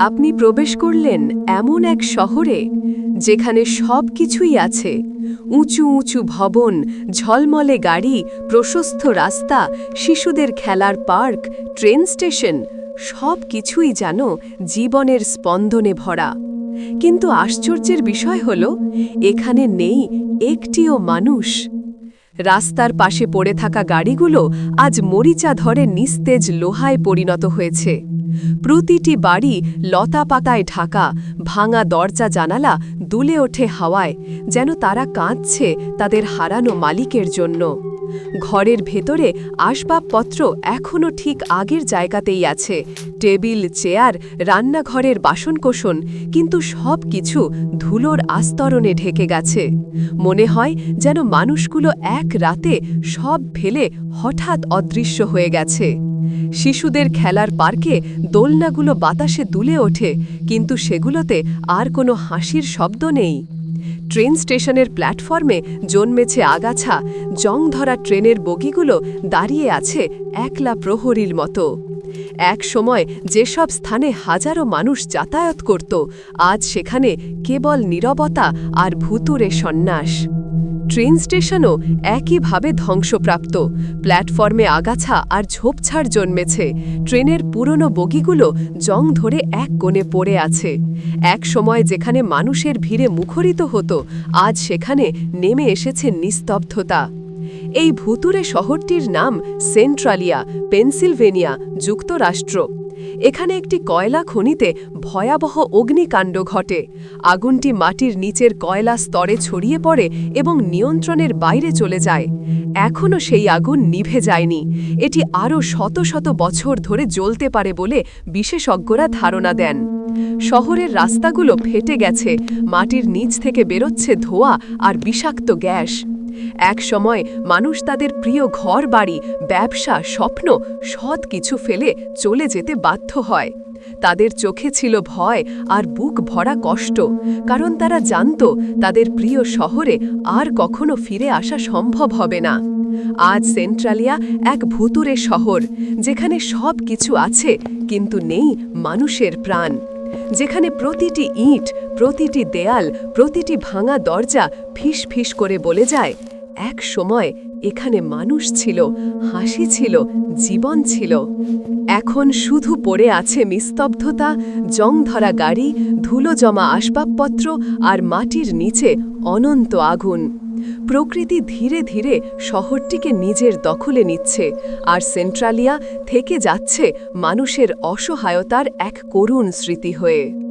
আপনি প্রবেশ করলেন এমন এক শহরে যেখানে সব কিছুই আছে। উঁচু উঁচু ভবন, ঝলমলে গাড়ি, প্রশস্ত রাস্তা, শিশুদের খেলার পার্ক, ট্রেন স্টেশন সব কিছুই যেন জীবনের স্পন্দনে ভরা। কিন্তু আশ্চর্যের বিষয় হল, এখানে নেই একটিও মানুষ। রাস্তার পাশে পড়ে থাকা গাড়িগুলো আজ মরিচা ধরে নিস্তেজ লোহায় পরিণত হয়েছে। প্রতিটি বাড়ি লতা পাতায় ঢাকা, ভাঙা দরজা জানালা দুলে ওঠে হাওয়ায়, যেন তারা কাঁদছে তাদের হারানো মালিকের জন্য। ঘরের ভেতরে আসবাবপত্র এখনও ঠিক আগের জায়গাতেই আছে। টেবিল, চেয়ার, রান্নাঘরের বাসনকোসন, কিন্তু সব কিছু ধুলোর আস্তরণে ঢেকে গেছে। মনে হয় যেন মানুষগুলো এক রাতে সব ফেলে হঠাৎ অদৃশ্য হয়ে গেছে। শিশুদের খেলার পার্কে দোলনাগুলো বাতাসে দুলে ওঠে, কিন্তু সেগুলোতে আর কোনো হাসির শব্দ নেই। ট্রেন স্টেশনের প্ল্যাটফর্মে জন্মেছে আগাছা জং ধরা ট্রেনের বগিগুলো দাঁড়িয়ে আছে একলা প্রহরীর মতো। এক সময় যেসব স্থানে হাজারো মানুষ যাতায়াত করত, আজ সেখানে কেবল নীরবতা আর ভুতুরে সন্ন্যাস। ট্রেন স্টেশনও একইভাবে ধ্বংসপ্রাপ্ত। প্ল্যাটফর্মে আগাছা আর ঝোপঝাড় জন্মেছে। ট্রেনের পুরনো বগিগুলো জং ধরে এক কোণে পড়ে আছে। এক সময় যেখানে মানুষের ভিড়ে মুখরিত হতো, আজ সেখানে নেমে এসেছে নিস্তব্ধতা। এই ভুতুরে শহরটির নাম সেন্ট্রালিয়া, পেনসিলভেনিয়া, যুক্তরাষ্ট্র। এখানে একটি কয়লা খনিতে ভয়াবহ অগ্নিকাণ্ড ঘটে। আগুনটি মাটির নিচের কয়লা স্তরে ছড়িয়ে পড়ে এবং নিয়ন্ত্রণের বাইরে চলে যায়। এখনও সেই আগুন নিভে যায়নি। এটি আরও শত শত বছর ধরে জ্বলতে পারে বলে বিশেষজ্ঞরা ধারণা দেন। শহরের রাস্তাগুলো ফেটে গেছে, মাটির নিচ থেকে বেরোচ্ছে ধোয়া আর বিষাক্ত গ্যাস। এক সময় মানুষ তাদের প্রিয় ঘর, বাড়ি, ব্যবসা, স্বপ্ন সৎ কিছু ফেলে চলে যেতে বাধ্য হয়। তাদের চোখে ছিল ভয় আর বুক ভরা কষ্ট, কারণ তারা জানত তাদের প্রিয় শহরে আর কখনো ফিরে আসা সম্ভব হবে না। আজ সেন্ট্রালিয়া এক ভুতুরে শহর, যেখানে সব কিছু আছে, কিন্তু নেই মানুষের প্রাণ। যেখানে প্রতিটি ইট, প্রতিটি দেয়াল, প্রতিটি ভাঙা দরজা ফিস ফিস করে বলে যায়, এক সময় এখানে মানুষ ছিল, হাসি ছিল, জীবন ছিল। এখন শুধু পড়ে আছে নিস্তব্ধতা জং ধরা গাড়ি ধুলো জমা আসবাবপত্র আর মাটির নিচে অনন্ত আগুন। প্রকৃতি ধীরে ধীরে শহরটিকে নিজের দখলে নিচ্ছে আর সেন্ট্রালিয়া থেকে যাচ্ছে মানুষের অসহায়তার এক করুণ স্মৃতি হয়ে।